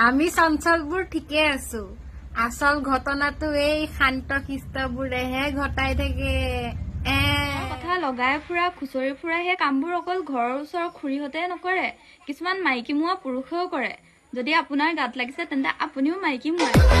আমি চঞ্চলবোৰ ঠিকে আছো। আচল ঘটনাটো এই শান্ত শিষ্টবোৰেহে ঘটাই থাকে। এ। কথা লগাই ফুৰা খুচৰি ফুৰা সেই কামবোৰ অকল ঘৰৰ ওচৰৰ খুৰীহঁতে নকৰে কিছুমান মাইকী মোৱা পুৰুষেও কৰে। যদি আপোনাৰ গাত লাগিছে তেন্তে আপুনিও মাইকী মোৱাই।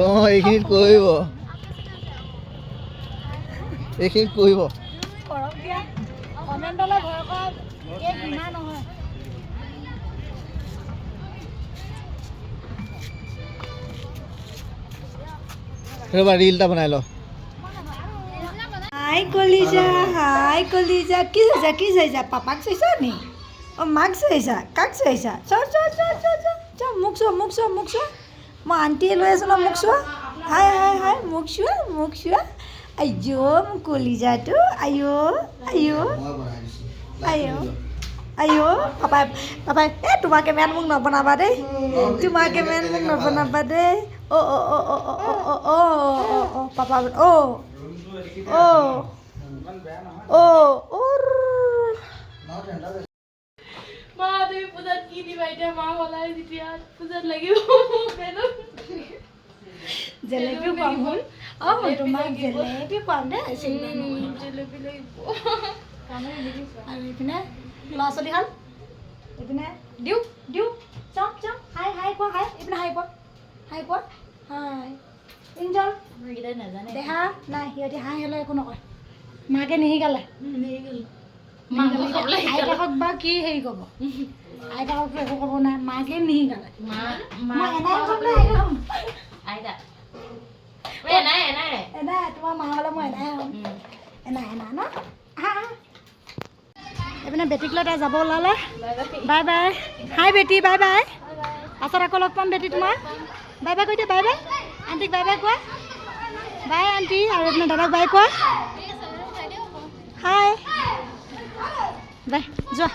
অঁ এইখিনিত কৰিব। এইখিনিত কৰিব। ৰ'বা ৰিল এটা বনাই ল হাই কলিজা হাই কলিজা, কি চাইছা কি চাইছা পাপাক চাইছা নি? অ' মাক চাইছা, কাক চাইছা? চ চ চ চ চ মোক চোৱা মোক চোৱা মোক চোৱা মই আণ্টিয়ে লৈ আছোঁ ন মোক চোৱা হাই হাই হাই মোক চোৱা মোক চোৱা আইঅ' মোৰ কলিজাটো আইঅ' আইঅ' আইঅ' আইঅ' পাপাই পাপাই এই তোমাৰ কেমেৰাত মোক নবনাবা দেই তোমাৰ কেমেৰাত মোক নবনাবা দেই অ' অ' অ' অ' অ' অ' অ' অ' অ' অ' পাপা অ' অ' অ' পূজাত কি দিবা এতিয়া মা ওলাই যেতিয়া পূজাত লাগিব জেলেপি খুৱাম শুন অঁ তোমাক জেলেপি খুৱাম দেই। জেলেপি লাগিব। আৰু এইপিনে ল'ৰা ছোৱালীহাল এইপিনে দিওঁ দিওঁ। চাওক চাওক হাই হাই কোৱা হাই। এইপিনে হাই কোৱা। হাই কোৱা। হাই। ইঞ্জল। দেহা নাই সিহঁতি হাই হ'লে একো নকয়। মাকে নিশিকালে। আইতাকক বা কি হেৰি ক'ব? আইতাকক একো ক'ব নাই মাকে নিশিকালে মই এনাই ক'ম নে এনাই তোমাৰ মা হ'লে মই এনাই হ'ম এনাই এনাই ন এইপিনে বেটীক লৈ তাই যাব ওলালে। Bye bye. হাই বেটি বাই বাই। পাছত আকৌ লগ পাম বেটি তোমাৰ বাই বাই কৈ দিয়া বাই বাই। আণ্টিক বাই বাই কোৱা। বাই আণ্টি আৰু এইপিনে দাদাক বাই কোৱা। হাই। বাই যোৱা।